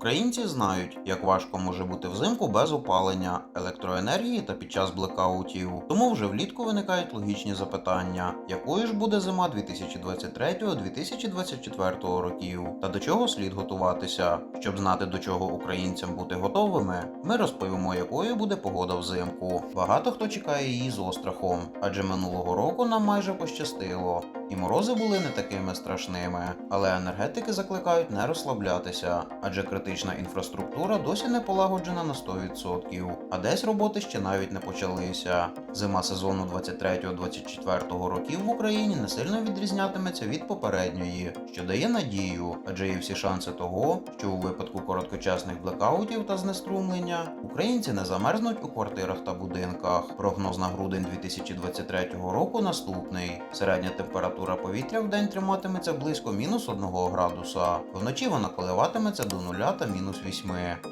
Українці знають, як важко може бути взимку без опалення, електроенергії та під час блекаутів. Тому вже влітку виникають логічні запитання: якою ж буде зима 2023-2024 років, та до чого слід готуватися? Щоб знати до чого українцям бути готовими, ми розповімо, якою буде погода взимку. Багато хто чекає її з острахом, адже минулого року нам майже пощастило. І морози були не такими страшними, але енергетики закликають не розслаблятися, адже критична інфраструктура досі не полагоджена на 100%, а десь роботи ще навіть не почалися. Зима сезону 23-24 років в Україні не сильно відрізнятиметься від попередньої, що дає надію, адже є всі шанси того, що у випадку короткочасних блекаутів та знеструмлення українці не замерзнуть у квартирах та будинках. Прогноз на грудень 2023 року наступний: середня температура повітря в день триматиметься близько мінус 1 градуса. Вночі вона коливатиметься до 0 та мінус 8.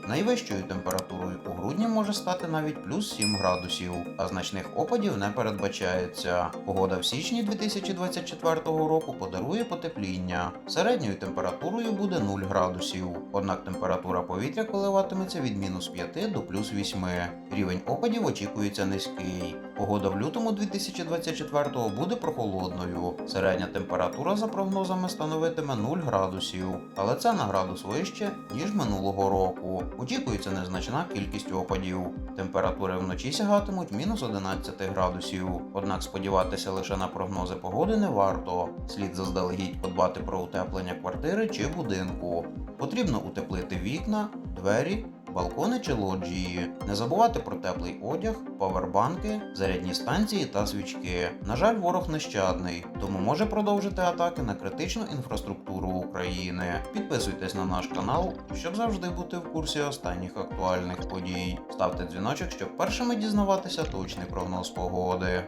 Найвищою температурою у грудні може стати навіть плюс 7 градусів, а значних опадів не передбачається. Погода в січні 2024 року подарує потепління. Середньою температурою буде 0 градусів. Однак температура повітря коливатиметься від мінус 5 до плюс 8. Рівень опадів очікується низький. Погода в лютому 2024 буде прохолодною. Середня температура за прогнозами становитиме 0 градусів, але це на градус вище, ніж минулого року. Очікується незначна кількість опадів. Температури вночі сягатимуть мінус 11 градусів. Однак сподіватися лише на прогнози погоди не варто. Слід заздалегідь подбати про утеплення квартири чи будинку. Потрібно утеплити вікна, двері балкони чи лоджії, не забувати про теплий одяг, павербанки, зарядні станції та свічки. На жаль, ворог нещадний, тому може продовжити атаки на критичну інфраструктуру України. Підписуйтесь на наш канал, щоб завжди бути в курсі останніх актуальних подій. Ставте дзвіночок, щоб першими дізнаватися точний прогноз погоди.